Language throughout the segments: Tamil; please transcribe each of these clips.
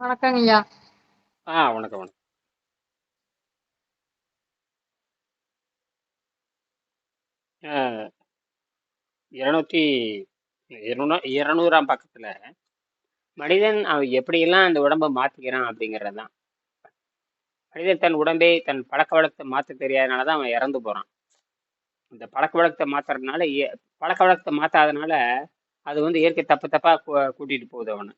வணக்கங்க ஐயா. ஆ வணக்கம் வணக்கம். இருநூத்தி இருநூ இருநூறாம் பக்கத்துல மனிதன் அவன் எப்படியெல்லாம் அந்த உடம்பை மாத்திக்கிறான் அப்படிங்கிறது தான் மனிதன் தன் உடம்பை தன் பழக்க வழக்கத்தை மாற்ற தெரியாதனால தான் அவன் இறந்து போறான். இந்த பழக்க வழக்கத்தை மாற்றுறதுனால பழக்க வழக்கத்தை மாத்தாதனால அது வந்து இயற்கை தப்பு தப்பா கூட்டிட்டு போகுது அவனை.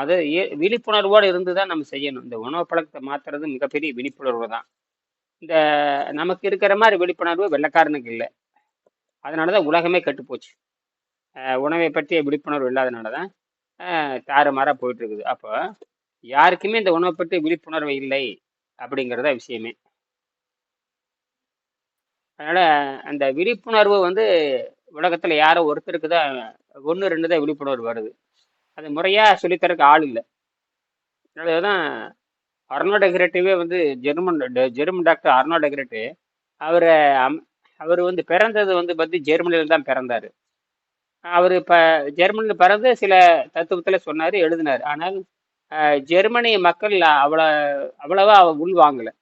அது ஏ- விழிப்புணர்வோடு இருந்து தான் நம்ம செய்யணும். இந்த உணவு பழக்கத்தை மாற்றுறது மிகப்பெரிய விழிப்புணர்வு தான். இந்த நமக்கு இருக்கிற மாதிரி விழிப்புணர்வு வெள்ளக்காரனுக்கு இல்லை. அதனால தான் உலகமே கெட்டுப்போச்சு உணவை பற்றிய விழிப்புணர்வு இல்லாதனால தான் தாறுமாறாக போயிட்டுருக்குது. அப்போ யாருக்குமே இந்த உணவை பற்றி விழிப்புணர்வு இல்லை அப்படிங்கிறத விஷயமே. அதனால் அந்த விழிப்புணர்வு வந்து உலகத்தில் யாரோ ஒருத்தருக்கு தான் ஒன்று ரெண்டு தான் விழிப்புணர்வு வருது. அது முறையாக சொல்லித்தரக்கு ஆள் இல்லை. அதுதான் தான் அர்னோ டெக்ரேட்டிவே வந்து ஜெர்மன் ஜெர்மன் டாக்டர் அர்னோ டெக்ரேட்டு அவர் அவர் வந்து பிறந்தது வந்து பற்றி ஜெர்மனியில் தான் பிறந்தார். அவர் இப்போ ஜெர்மனியில் பிறந்து சில தத்துவத்தில் சொன்னார் எழுதினார். ஆனால் ஜெர்மனி மக்கள் அவ்வளோ அவ்வளவா உள் வாங்கலை.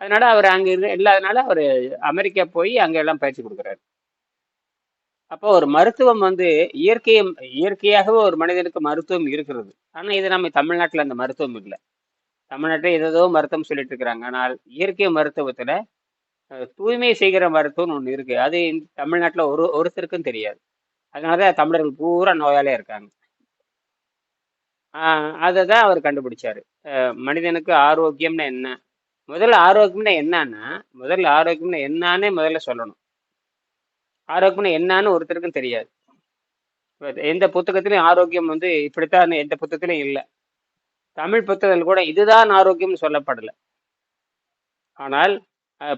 அதனால அவர் அங்கே இருந்து இல்லாதனால அவர் அமெரிக்கா போய் அங்கே எல்லாம் பயிற்சி கொடுக்குறாரு. அப்போ ஒரு மருத்துவம் வந்து இயற்கையை இயற்கையாகவே ஒரு மனிதனுக்கு மருத்துவம் இருக்கிறது. ஆனால் இது நம்ம தமிழ்நாட்டில் அந்த மருத்துவம் இல்லை. தமிழ்நாட்டில் ஏதோ மருத்துவம் சொல்லிட்டு இருக்கிறாங்க. ஆனால் இயற்கை மருத்துவத்தில் தூய்மை செய்கிற மருத்துவம்னு ஒன்று இருக்குது அது தமிழ்நாட்டில் ஒரு ஒருத்தருக்கும் தெரியாது. அதனால தான் தமிழர்கள் பூரா நோயாளியாக இருக்காங்க. அதை தான் அவர் கண்டுபிடிச்சாரு. மனிதனுக்கு ஆரோக்கியம்னா என்ன? முதல்ல ஆரோக்கியம்னா என்னன்னா முதல்ல ஆரோக்கியம்னா என்னன்னே முதல்ல சொல்லணும். ஆரோக்கியம்னு என்னன்னு ஒருத்தருக்கும் தெரியாது. எந்த புத்தகத்திலையும் ஆரோக்கியம் வந்து இப்படித்தான் எந்த புத்தகத்திலையும் இல்லை. தமிழ் புத்தகத்தில் கூட இதுதான் ஆரோக்கியம்னு சொல்லப்படலை. ஆனால்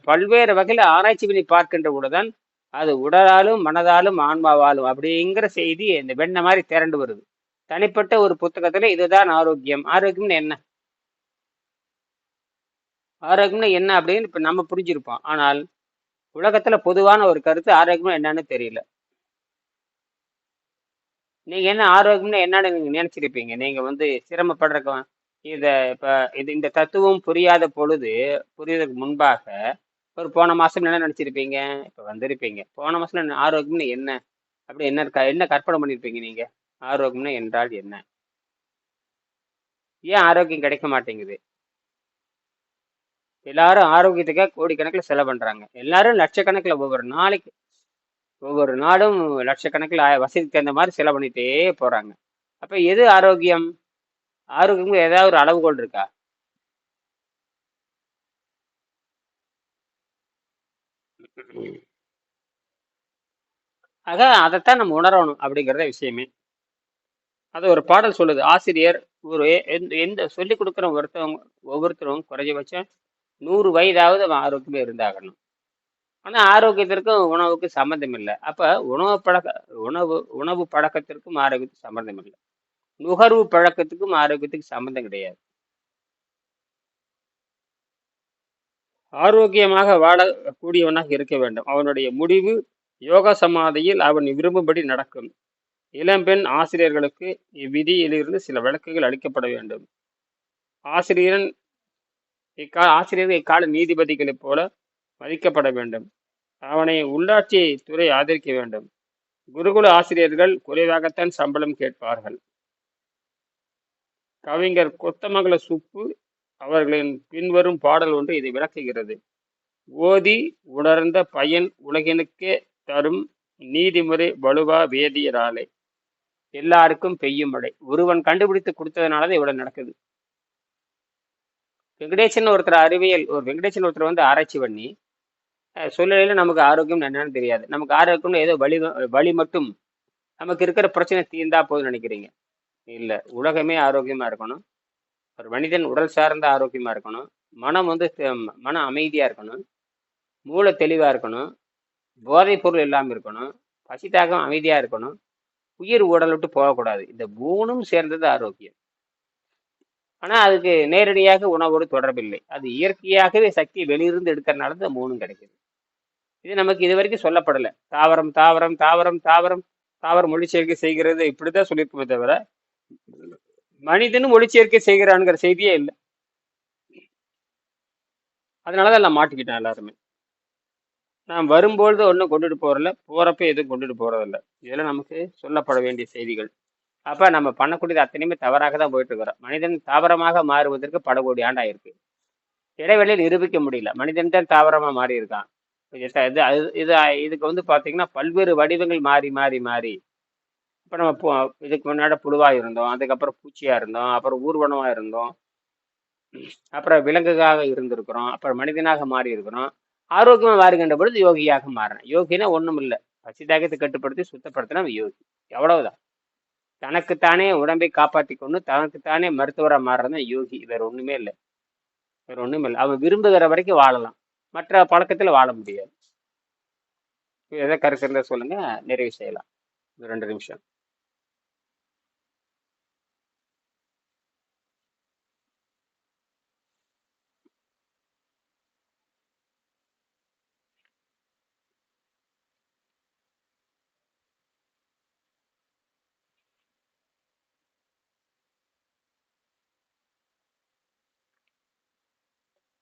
பல்வேறு வகையில் ஆராய்ச்சி பண்ணி பார்க்கின்ற கூடதான் அது உடலாலும் மனதாலும் ஆன்மாவாலும் அப்படிங்கிற செய்தி இந்த வெண்ண மாதிரி திரண்டு வருது. தனிப்பட்ட ஒரு புத்தகத்துல இதுதான் ஆரோக்கியம். ஆரோக்கியம்னு என்ன? ஆரோக்கியம்னு என்ன அப்படின்னு இப்ப நம்ம புரிஞ்சிருப்போம். ஆனால் உலகத்துல பொதுவான ஒரு கருத்து ஆரோக்கியம் என்னன்னு தெரியல. நீங்க என்ன ஆரோக்கியம்னு என்னன்னு நீங்க நினைச்சிருப்பீங்க. நீங்க வந்து சிரமப்படுறக்க இத இப்ப இது இந்த தத்துவம் புரியாத பொழுது புரியுறதுக்கு முன்பாக ஒரு போன மாசம் என்ன நினைச்சிருப்பீங்க? இப்ப வந்திருப்பீங்க. போன மாசம் என்ன ஆரோக்கியம்னு என்ன? அப்படி என்ன என்ன கற்பனை பண்ணிருப்பீங்க நீங்க? ஆரோக்கியம்னு என்றால் என்ன? ஏன் ஆரோக்கியம் கிடைக்க மாட்டேங்குது? எல்லாரும் ஆரோக்கியத்துக்காக கோடிக்கணக்கில் செலவு பண்றாங்க எல்லாரும் லட்சக்கணக்கில் ஒவ்வொரு நாளைக்கு ஒவ்வொரு நாளும் லட்சக்கணக்கில் வசதிக்கு தகுந்த மாதிரி செலவு பண்ணிகிட்டே போறாங்க. அப்ப எது ஆரோக்கியம்? ஆரோக்கியம் ஏதாவது ஒரு அளவுகோல் இருக்கா? ஆக அதைத்தான் நம்ம உணரணும் அப்படிங்கிறத விஷயமே. அது ஒரு பாடல் சொல்லுது ஆசிரியர் ஒரு எந்த எந்த சொல்லிக் கொடுக்குற ஒருத்தவங்க ஒவ்வொருத்தரும் குறைஞ்சபட்சம் நூறு வயதாவது அவன் ஆரோக்கியமே இருந்தாகணும். ஆனால் ஆரோக்கியத்திற்கும் உணவுக்கு சம்மந்தம் இல்லை. அப்போ உணவு பழக்க உணவு உணவு பழக்கத்திற்கும் ஆரோக்கியத்துக்கு சம்மந்தம் இல்லை. நுகர்வு பழக்கத்துக்கும் ஆரோக்கியத்துக்கு சம்மந்தம் கிடையாது. ஆரோக்கியமாக வாழக்கூடியவனாக இருக்க வேண்டும். அவனுடைய முடிவு யோக சமாதியில் அவன் விரும்பும்படி நடக்கும். இளம்பெண் ஆசிரியர்களுக்கு இவ்விதியிலிருந்து சில விளக்குகள் அளிக்கப்பட வேண்டும். ஆசிரியரின் இக்கால ஆசிரியர்கள் இக்கால நீதிபதிகளைப் போல மதிக்கப்பட வேண்டும். அவனை உள்ளாட்சி துறை ஆதரிக்க வேண்டும். குருகுல ஆசிரியர்கள் குறைவாகத்தான் சம்பளம் கேட்பார்கள். கவிஞர் கொத்தமங்கல சுப்பு அவர்களின் பின்வரும் பாடல் ஒன்று இதை விளக்குகிறது. ஓதி உணர்ந்த பயன் உலகினுக்கே தரும் நீதிமுறை வலுவா வேதியராலே எல்லாருக்கும் பெய்யும் மழை. ஒருவன் கண்டுபிடித்து கொடுத்ததுனாலதான் இவ்வளவு நடக்குது. வெங்கடேசன் ஒருத்தர் அறிவியல் ஒரு வெங்கடேசன் ஒருத்தர் வந்து ஆராய்ச்சி பண்ணி சூழ்நிலையில் சூழ்நிலையில நமக்கு ஆரோக்கியம் என்னன்னு தெரியாது. நமக்கு ஆரோக்கியம்னு ஏதோ வழி வழி மட்டும் நமக்கு இருக்கிற பிரச்சனை தீர்ந்தா போதும்னு நினைக்கிறீங்க? இல்லை. உலகமே ஆரோக்கியமா இருக்கணும். ஒரு மனிதன் உடல் சார்ந்த ஆரோக்கியமா இருக்கணும். மனம் வந்து மன அமைதியா இருக்கணும். மூளை தெளிவா இருக்கணும். போதைப் பொருள் இல்லாமல் இருக்கணும். பசி தாகம் அமைதியா இருக்கணும். உயிர் உடல் விட்டு போகக்கூடாது. இந்த மூணும் சேர்ந்தது ஆரோக்கியம். ஆனால் அதுக்கு நேரடியாக உணவோடு தொடர்பில்லை. அது இயற்கையாகவே சக்தி வெளியிருந்து எடுக்கிறனால தான் மூணும் கிடைக்குது. இது நமக்கு இது வரைக்கும் சொல்லப்படலை. தாவரம் தாவரம் தாவரம் தாவரம் தாவரம் மொழிச்சேர்க்கை செய்கிறது இப்படி தான் சொல்லியிருக்குமே தவிர மனிதனும் ஒளிச்சேர்க்கை செய்கிறான்ங்கிற செய்தியே இல்லை. அதனாலதான் நான் மாட்டிக்கிட்டேன் எல்லாருமே. நான் வரும்பொழுது ஒன்றும் கொண்டுட்டு போகிறதில்ல போகிறப்ப எதுவும் கொண்டுட்டு போகிறதில்ல இதெல்லாம் நமக்கு சொல்லப்பட வேண்டிய செய்திகள். அப்ப நம்ம பண்ணக்கூடியது அத்தனையுமே தவறாக தான் போயிட்டு இருக்கிறோம் மனிதன் தாவரமாக மாறுவதற்கு பல கோடி ஆண்டாயிருக்கு. இடைவெளியில் நிரூபிக்க முடியல. மனிதன் தான் தாவரமா மாறி இருக்கான் இது அது- இது இதுக்கு வந்து பாத்தீங்கன்னா பல்வேறு வடிவங்கள் மாறி மாறி மாறி. இப்போ நம்ம இதுக்கு முன்னாடி புழுவா இருந்தோம். அதுக்கப்புறம் பூச்சியா இருந்தோம். அப்புறம் ஊர்வனமா இருந்தோம். அப்புறம் விலங்குக்காக இருந்திருக்கிறோம். அப்புறம் மனிதனாக மாறி இருக்கிறோம் ஆரோக்கியமா மாறுகின்ற பொழுது யோகியாக மாறினேன் யோகினா ஒண்ணும் இல்லை பசி தாகத்தை கட்டுப்படுத்தி சுத்தப்படுத்தினா யோகி. எவ்வளவுதான். தனக்குத்தானே உடம்பை காப்பாற்றி கொண்டு தனக்குத்தானே மருத்துவராக மாறுறதான் யோகி. வேற ஒண்ணுமே இல்லை. வேற ஒண்ணுமே இல்லை. அவன் விரும்புகிற வரைக்கும் வாழலாம். மற்ற பழக்கத்துல வாழ முடியாது. எதை கருத்து இருந்தா சொல்லுங்க. நிறைவு செய்யலாம். ரெண்டு நிமிஷம்.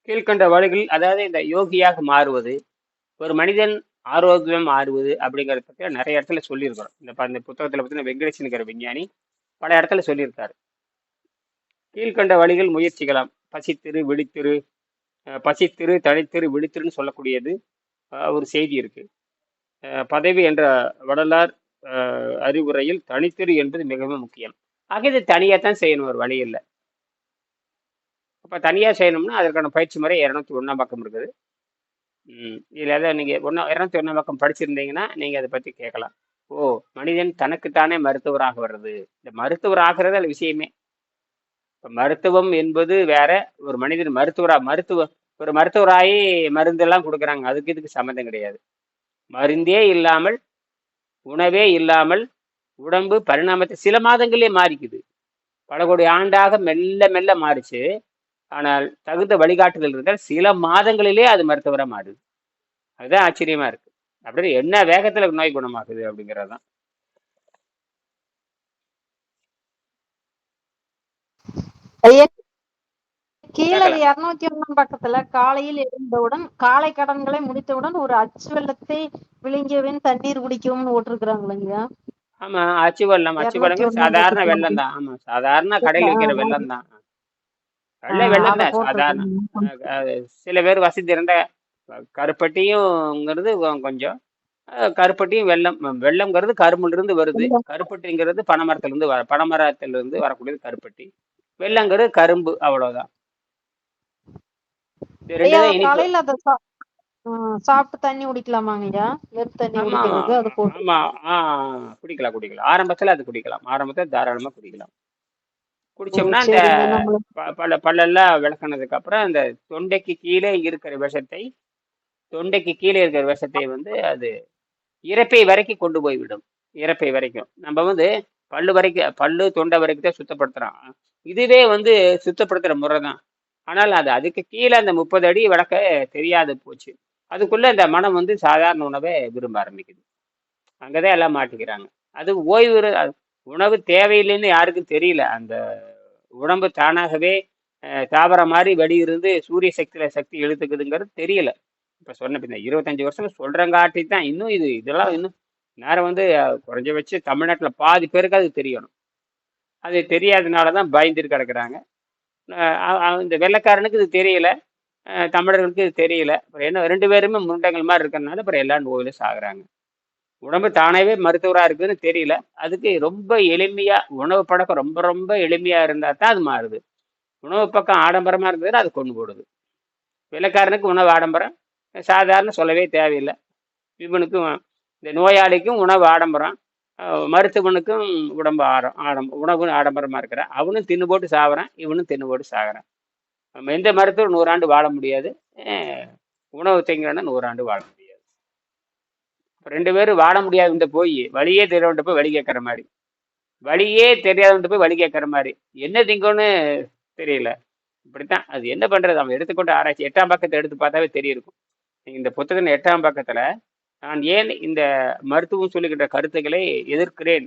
கீழ்கண்ட வழிகள் அதாவது இந்த யோகியாக மாறுவது ஒரு மனிதன் ஆரோக்கியம் மாறுவது அப்படிங்கிறத பற்றி நிறைய இடத்துல சொல்லியிருக்கிறோம். இந்த இந்த புத்தகத்தில் பார்த்தீங்கன்னா வெங்கடேசனுங்கிற விஞ்ஞானி பல இடத்துல சொல்லியிருக்காரு. கீழ்கண்ட வழிகள் முயற்சிக்கலாம் பசித்திரு விழித்திரு பசித்திரு தனித்திரு விழித்திருன்னு சொல்லக்கூடியது ஒரு செய்தி இருக்கு. பதவி என்ற வடலார் அறிவுரையில் தனித்திரு என்பது மிகவும் முக்கியம். ஆக இது தனியாக தான் செய்யணும் ஒரு வழி இல்லை. அப்போ தனியாக செய்யணும்னா அதற்கான பயிற்சி முறை இரநூத்தி ஒன்றாம் பக்கம் இருக்குது. இதில் ஏதாவது நீங்கள் ஒன்றா இரநூத்தி ஒன்றாம் பக்கம் படிச்சிருந்தீங்கன்னா நீங்கள் அதை பற்றி கேட்கலாம். ஓ மனிதன் தனக்குத்தானே மருத்துவராக வர்றது. இந்த மருத்துவர் ஆகிறது அது விஷயமே. இப்போ மருத்துவம் என்பது வேற ஒரு மனிதன் மருத்துவராக மருத்துவ ஒரு மருத்துவராகி மருந்தெல்லாம் கொடுக்குறாங்க. அதுக்கு இதுக்கு சம்மந்தம் கிடையாது. மருந்தே இல்லாமல் உணவே இல்லாமல் உடம்பு பரிணாமத்தை சில மாதங்களே மாறிக்குது. பல கோடி ஆண்டாக மெல்ல மெல்ல மாறிச்சு. ஆனால் தகுந்த வழிகாட்டுதல் இருந்தால் சில மாதங்களிலே அது மருத்துவராக மாறுது. அதுதான் ஆச்சரியமா இருக்கு. அப்படியே என்ன வேகத்துல நோய் குணமாகுது அப்படிங்கிறது தான். கீழே இருநூத்தி ஒண்ணாம் பக்கத்துல காலையில் எழுந்தவுடன் காலை கடன்களை முடித்தவுடன் ஒரு அச்சு வெள்ளத்தை விழுங்கியவன் தண்ணீர் குடிக்கும்னு போட்டிருக்கிறாங்களா ஆமா அச்சு வெள்ளம் அச்சு வெள்ளம் சாதாரண வெள்ளம் தான் ஆமா சாதாரண கடையில் விற்கிற வெள்ளம் தான் வெள்ளை தான் சாதாரண சில பேர் வசதி இருந்த கருப்பட்டியும்ங்கிறது கொஞ்சம் கருப்பட்டியும் வெள்ளம் வெள்ளம்ங்கிறது கரும்புல இருந்து வருது கருப்பட்டிங்கிறது பனைமரத்துல இருந்து வர பனைமரத்துல இருந்து வரக்கூடியது கருப்பட்டி. வெள்ளங்கிறது கரும்பு அவ்வளவுதான். சாப்பிட்டு தண்ணி குடிக்கலாமாங்க ஆமா குடிக்கலாம் குடிக்கலாம். ஆரம்பத்துல அது குடிக்கலாம். ஆரம்பத்துல தாராளமா குடிக்கலாம். குடிச்சோம்னா இந்த சரிங்க. நம்மளுக்கு ப- பல்ல பல்லெல்லாம் விளக்குனதுக்கு அப்புறம் அந்த தொண்டைக்கு கீழே இருக்கிற விஷத்தை தொண்டைக்கு கீழே இருக்கிற விஷத்தை வந்து அது இரைப்பை வரைக்கும் கொண்டு போய் விடும் இரைப்பை வரைக்கும். நம்ம வந்து பல்லு வரைக்கும் பல்லு தொண்டை வரைக்கும் தான் சுத்தப்படுத்துறோம். இதுவே வந்து சுத்தப்படுத்துற முறை தான் ஆனால் அது அதுக்கு கீழே அந்த முப்பது அடி விளக்க தெரியாது போச்சு. அதுக்குள்ள இந்த மனம் வந்து சாதாரண உணவை விரும்ப ஆரம்பிக்குது. அங்கதான் எல்லாம் மாட்டிக்கிறாங்க. அது ஓய்வு உணவு தேவையில்லைன்னு யாருக்கும் தெரியல. அந்த உடம்பு தானாகவே தாவர தாவரம் மாதிரி வெளியிருந்து சூரிய சக்தியில சக்தி இழுத்துக்குதுங்கிறது தெரியல. இப்ப சொன்ன இந்த இருபத்தஞ்சு வருஷம் சொல்றங்காட்டி தான் இன்னும் இது இதெல்லாம் இன்னும் நேரம் வந்து குறைஞ்ச வச்சு தமிழ்நாட்டில் பாதி பேருக்கு அது தெரியணும். அது தெரியாதனால தான் பயந்துட்டு கிடக்குறாங்க. இந்த வெள்ளைக்காரனுக்கு இது தெரியல. தமிழர்களுக்கு இது தெரியல. அப்புறம் என்ன ரெண்டு பேருமே முண்டங்கள் மாதிரி இருக்கிறனால அப்புறம் எல்லா நோயிலும் சாகுறாங்க. உடம்பு தானாவே மருத்துவராக இருக்குதுன்னு தெரியல. அதுக்கு ரொம்ப எளிமையாக உணவு பழக்கம் ரொம்ப ரொம்ப எளிமையாக இருந்தால் தான் அது மாறுது. உணவு பக்கம் ஆடம்பரமாக இருந்ததுன்னா அது கொண்டு போடுது. வெள்ளக்காரனுக்கு உணவு ஆடம்பரம். சாதாரண சொல்லவே தேவையில்லை. இவனுக்கும் இந்த நோயாளிக்கும் உணவு ஆடம்பரம். மருத்துவனுக்கும் உடம்பு ஆடம் ஆடம் உணவு ஆடம்பரமாக இருக்கிறான் அவனும் தின்னு போட்டு சாகுறான் இவனும் தின்னு போட்டு சாகுறான். நம்ம எந்த மருத்துவம் நூறாண்டு வாழ முடியாது. உணவு திங்கிறனா நூறாண்டு வாழும் ரெண்டு பேரும் வாழ முடியாதுன்ட்டு போய் வழியே தெரியவன்ட்ட போய் வழி கேட்குற மாதிரி. வழியே தெரியாதவன்ட்டு போய் வழி கேட்குற மாதிரி. என்ன திங்கன்னு தெரியல. இப்படித்தான். அது என்ன பண்ணுறது அவன் எடுத்துக்கொண்டு ஆராய்ச்சி எட்டாம் பக்கத்தை எடுத்து பார்த்தாவே தெரியிருக்கும். இந்த புத்தகம் எட்டாம் பக்கத்தில் நான் ஏன் இந்த மருத்துவம் சொல்லுகின்ற கருத்துக்களை எதிர்க்கிறேன்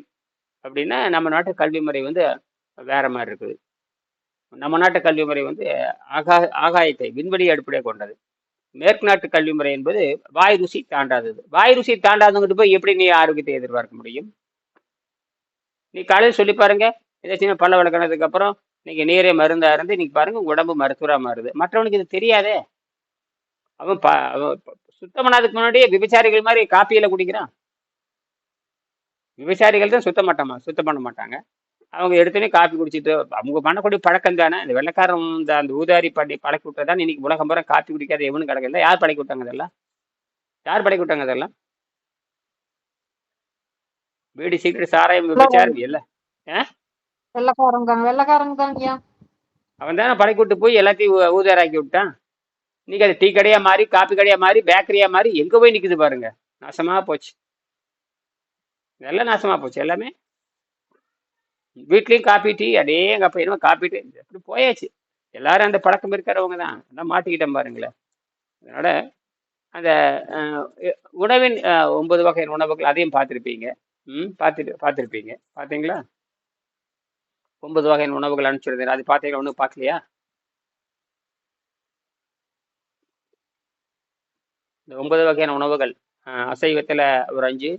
அப்படின்னா நம்ம நாட்டு கல்வி முறை வந்து வேற மாதிரி இருக்குது. நம்ம நாட்டு கல்வி முறை வந்து ஆகா ஆகாயத்தை விண்வெளி அடிப்படையாக கொண்டது. மேற்கு நாட்டு கல்வி முறை என்பது வாய் ருசி தாண்டாதது. வாய் ருசி தாண்டாதவங்கிட்ட போய் எப்படி நீ ஆரோக்கியத்தை எதிர்பார்க்க முடியும்? நீ காலையில் சொல்லி பாருங்க. ஏதாச்சும் பல்ல விளக்கினதுக்கு அப்புறம் நீங்க நீரே மருந்தா இருந்து நீங்க பாருங்க உடம்பு மருத்துவரா மாறுது. மற்றவனுக்கு இது தெரியாதே. அவன் அவன் சுத்தம் பண்ணாததுக்கு முன்னாடியே விபச்சாரிகள் மாதிரி காப்பியில குடிக்கிறான். விபச்சாரிகள் தான் சுத்தம் மாட்டாமா சுத்தம் பண்ண மாட்டாங்க. அவங்க எடுத்தோடனே காப்பி குடிச்சிட்டு அவங்க பண்ணக்கூடிய பழக்கம் தானே? இந்த வெள்ளக்காரன் இந்த அந்த ஊதாரி பண்ணி பழக்கி விட்டதான் இன்னைக்கு உலகம் பூரா காப்பி குடிக்காத எவனும் கிடக்கல. யார் பழக்கி விட்டாங்க இதெல்லாம் யார் பழக்கி விட்டாங்க இதெல்லாம் வீடு சீக்கிரம் சாராயம் விபச்சாரம் இல்லை. வெள்ளக்காரங்க வெள்ளக்காரங்க அவன் தானே பழக்கி விட்டு போய் எல்லாத்தையும் ஊதாராக்கி விட்டான். இன்னைக்கு அது டீ கடையா மாறி காப்பி கடையா மாறி பேக்கரியா மாறி எங்க போய் நிக்குது பாருங்க. நாசமா போச்சு. எல்லாம் நாசமா போச்சு எல்லாமே. வீட்லேயும் காப்பி டீ அடே எங்கள் அப்பா என்னமோ காப்பி டீ. அப்படி போயாச்சு. எல்லாரும் அந்த பழக்கம் இருக்கிறவங்க தான் நான் மாட்டிக்கிட்டேன் பாருங்களேன். அதனால் அந்த உணவின் ஒன்பது வகையின் உணவுகள் அதையும் பார்த்துருப்பீங்க. ம் பார்த்துட்டு பார்த்துருப்பீங்க. பார்த்தீங்களா? ஒன்பது வகையான உணவுகள் அனுப்பிச்சிருந்தேன் அது பார்த்தீங்களா? ஒன்றும் பார்க்கலையா? இந்த ஒன்பது வகையான உணவுகள் அசைவத்தில் ஒரு அஞ்சு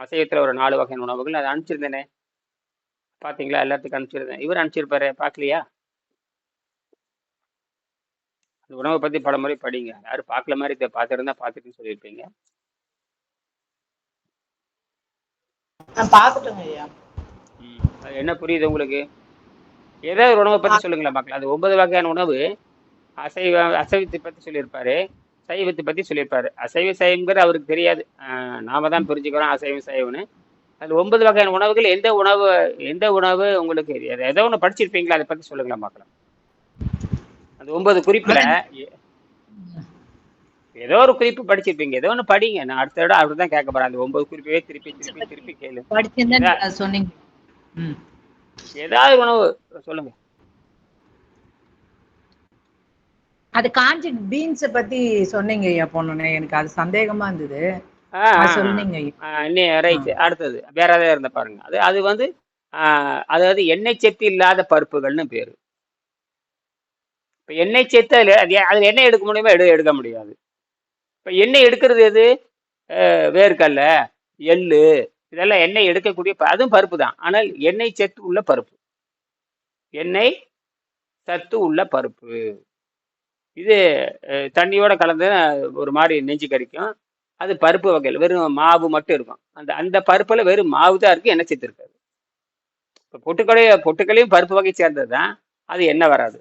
அசைவத்தில் ஒரு நாலு வகையான உணவுகள். அதை அனுப்பிச்சிருந்தேனே. பாத்தீங்களா? எல்லாத்துக்கும் அனுப்பிச்சிருந்தேன். இவர் அனுப்பிச்சிருப்பாரு பார்க்கலையா அந்த உணவை பத்தி பல முறை படிங்க. யாரும் பார்க்கல மாதிரி தெ- பார்த்திருந்தா பார்த்துட்டுன்னு சொல்லியிருப்பீங்க. என்ன புரியுது உங்களுக்கு? ஏதாவது ஒரு உணவை பத்தி சொல்லுங்களேன் பார்க்கலாம் அது ஒன்பது வகையான உணவு. அசைவ அசைவத்தை பத்தி சொல்லியிருப்பாரு. சைவத்தை பத்தி சொல்லியிருப்பாரு. அசைவ சைவங்கிற அவருக்கு தெரியாது. ஆஹ் நாம தான் புரிஞ்சுக்கிறோம் அசைவம் சைவம்னு. அது ஒன்பது வகையான உணவுகள் எந்த உணவு எந்த உணவு உங்களுக்கு ஏதோ ஒன்று படிச்சிருப்பீங்களா? அதை பத்தி சொல்லுங்களேன் பார்க்கலாம் அந்த ஒன்பது குறிப்புல ஏதோ ஒரு குறிப்பு படிச்சிருப்பீங்க. ஏதோ ஒன்று படிங்க. நான் அடுத்த தடவை அவர் தான் கேட்க போறேன். அந்த ஒன்பது குறிப்பவே திருப்பி திருப்பி திருப்பி கேளு. சொன்னீங்க. ஏதாவது உணவு சொல்லுங்க. அது காஞ்சி பீன்ஸ பத்தி சொன்னீங்க ஐயா பொண்ணுனே எனக்கு அது சந்தேகமா இருந்தது. ரைட். அடுத்தது வேற ஏதாவது இருந்த பாருங்க. அது அது வந்து அதாவது எண்ணெய் சத்து இல்லாத பருப்புகள்னு பேரு. இப்ப எண்ணெய் சத்து அதுல அது அதுல எண்ணெய் எடுக்க முடியுமா? எடு எடுக்க முடியாது. இப்ப எண்ணெய் எடுக்கிறது எது? வேர்க்கடலை எள்ளு இதெல்லாம் எண்ணெய் எடுக்கக்கூடிய அதுவும் பருப்பு தான். ஆனால் எண்ணெய் சத்து உள்ள பருப்பு. எண்ணெய் சத்து உள்ள பருப்பு. இது தண்ணியோட கலந்து ஒரு மாதிரி நெஞ்சு கறிக்கும் அது பருப்பு வகையில் வெறும் மாவு மட்டும் இருக்கும். அந்த அந்த பருப்புல வெறும் மாவு தான் இருக்கு எண்ணெய் சத்து இருக்காது. இப்போ பொட்டுக்கடலை பொட்டுக்கடலையும் பருப்பு வகை சேர்ந்தது தான் அது எண்ணெய் வராது.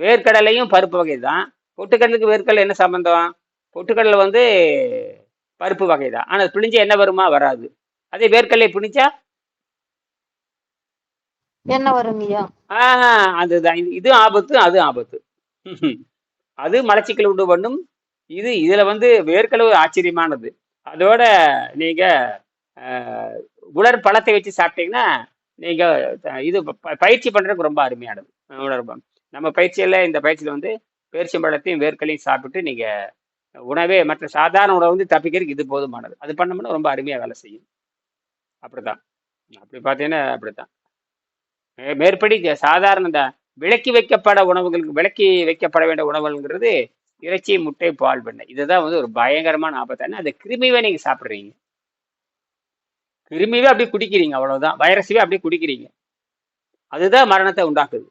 வேர்க்கடலையும் பருப்பு வகை தான். பொட்டுக்கடலுக்கு வேர்க்கடலை என்ன சம்பந்தம்? பொட்டுக்கடலை வந்து பருப்பு வகை தான். ஆனால் பிழிஞ்ச எண்ணெய் வருமா? வராது. அதே வேர்க்கடலை பிடிச்சா என்ன வருங்க ஐயா ஆஹ் அதுதான். இது இது ஆபத்து அது ஆபத்து. அது மலச்சிக்கல் உண்டு பண்ணும். இது இதுல வந்து வேர்க்கலவு ஆச்சரியமானது. அதோட நீங்க உலர் பழத்தை வச்சு சாப்பிட்டீங்கன்னா நீங்க இது ப- பயிற்சி பண்றதுக்கு ரொம்ப அருமையானது. உலர் நம்ம பயிற்சியில இந்த பயிற்சியில வந்து பேரிச்சம்பழத்தையும் வேர்க்கலையும் சாப்பிட்டு நீங்க உணவே மற்ற சாதாரண உணவு வந்து தப்பிக்கிறதுக்கு இது போதுமானது. அது பண்ணோம்னா ரொம்ப அருமையா வேலை செய்யும். அப்படிதான். அப்படி பார்த்தீங்கன்னா அப்படித்தான் மேற்படி சாதாரண இந்த விலக்கி வைக்கப்பட உணவுகளுக்கு விலக்கி வைக்கப்பட வேண்டிய உணவுங்கிறது இறைச்சி முட்டை பால் பண்ணை. இதுதான் வந்து ஒரு பயங்கரமான ஆபத்தான அந்த கிருமிவே நீங்க சாப்பிடுறீங்க. கிருமிவே அப்படியே குடிக்கிறீங்க அவ்வளவுதான். வைரஸவே அப்படியே குடிக்கிறீங்க. அதுதான் மரணத்தை உண்டாக்குது.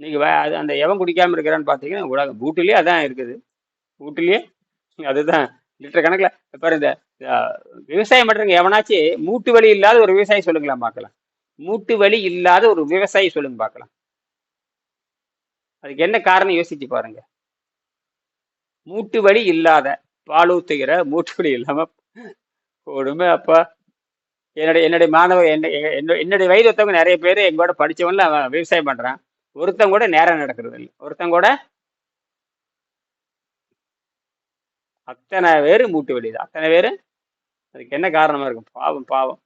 நீங்க அது அந்த எவன் குடிக்காம இருக்கிறான்னு பார்த்தீங்கன்னா உலகம் பூட்டிலேயே அதான் இருக்குது. பூட்டிலேயே அதுதான் லிட்டர் கணக்கில். பாரு இந்த விவசாயம் பண்றவங்க எவனாச்சு மூட்டு வலி இல்லாத ஒரு விவசாயி சொல்லுங்களேன் பார்க்கலாம். மூட்டு வலி இல்லாத ஒரு விவசாயி சொல்லுங்க பார்க்கலாம். அதுக்கு என்ன காரணம் யோசிச்சு பாருங்க. மூட்டு வலி இல்லாத பாலூத்துகிற மூட்டு வலி இல்லாம கொடுமை அப்பா. என்னுடைய என்னுடைய மாணவர் என்ன என்னுடைய வயது ஒருத்தவங்க நிறைய பேர் எங்கூட படிச்சவன்ல அவன் விவசாயம் பண்றான். ஒருத்தங்க கூட நேரம் நடக்கிறது இல்லை. ஒருத்தங்க கூட அத்தனை பேர் மூட்டு வலி தான். அத்தனை பேர் அதுக்கு என்ன காரணமா இருக்கும்? பாவம் பாவம்.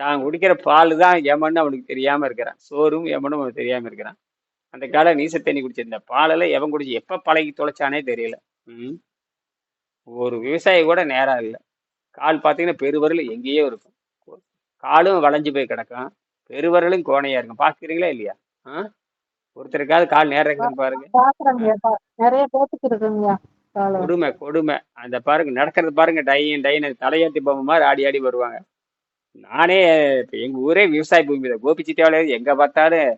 தான் குடிக்கிற பால் தான் எமன்னு அவனுக்கு தெரியாம இருக்கிறான். சோறும் எமனும் அவனுக்கு தெரியாம இருக்கிறான். அந்த கால நீச தண்ணி குடிச்சிருந்த பாலெல்லாம் எவன் குடிச்சு எப்ப பழகி தொலைச்சானே தெரியல. ம். ஒரு விவசாயி கூட நேரம் இல்லை. கால் பார்த்தீங்கன்னா பெருவரில் எங்கேயோ இருக்கும். காலும் வளைஞ்சு போய் கிடக்கும். பெருவரலும் கோணையா இருக்கும். பாக்குறீங்களா இல்லையா? ஆ? ஒருத்தருக்காவது கால் நேரம் இருக்குன்னு பாருங்க. நிறைய கொடுமை கொடுமை. அந்த பாருங்க நடக்கிறது பாருங்க டைன் டைன் தலையாட்டி பொம்மை மாதிரி ஆடி ஆடி வருவாங்க. நானே இப்போ எங்க ஊரே விவசாய பூமி தான். கோபிச்சிட்டாலே எங்க பார்த்தாலும்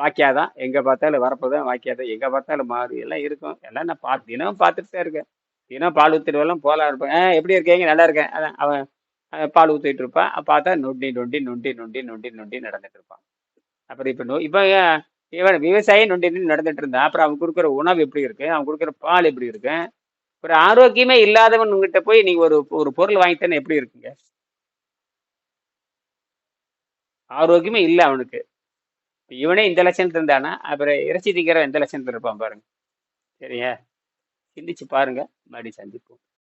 வாக்கியா தான் எங்கே பார்த்தாலும் வரப்பு தான் வாக்கியா தான் எங்கே பார்த்தாலும் மாறு. எல்லாம் இருக்கும். எல்லாம் நான் பார்த்து தினமும் பார்த்துட்டு தான் இருக்கேன். தினம் பால் ஊற்றிடுவெல்லாம் போலாம் இருப்பேன். ஆ எப்படி இருக்கீங்க? நல்லா இருக்கேன். அதான் அவன் பால் ஊற்றிட்டு இருப்பான். பார்த்தா நொண்டி நொண்டி நொண்டி நொண்டி நொண்டி நொண்டி நடந்துட்டு இருப்பான். அப்புறம் இப்போ நோ இப்போ இவன் விவசாயி நொண்டி நொண்டி நடந்துட்டு இருந்தான். அப்புறம் அவன் கொடுக்குற உணவு எப்படி இருக்கு? அவன் கொடுக்குற பால் எப்படி இருக்கு? ஒரு ஆரோக்கியமே இல்லாதவன் உங்ககிட்ட போய் நீங்க ஒரு ஒரு பொருள் வாங்கிட்டேன்னு எப்படி இருக்குங்க? ஆரோக்கியமே இல்லை அவனுக்கு. இவனே இந்த லட்சணத்துல இருந்தானா? அப்புறம் இறைச்சி திங்கிற எந்த லட்சணத்துல இருப்பான் பாருங்க. சரியா? சிந்திச்சு பாருங்க. மறுபடியும் சந்திப்போம்.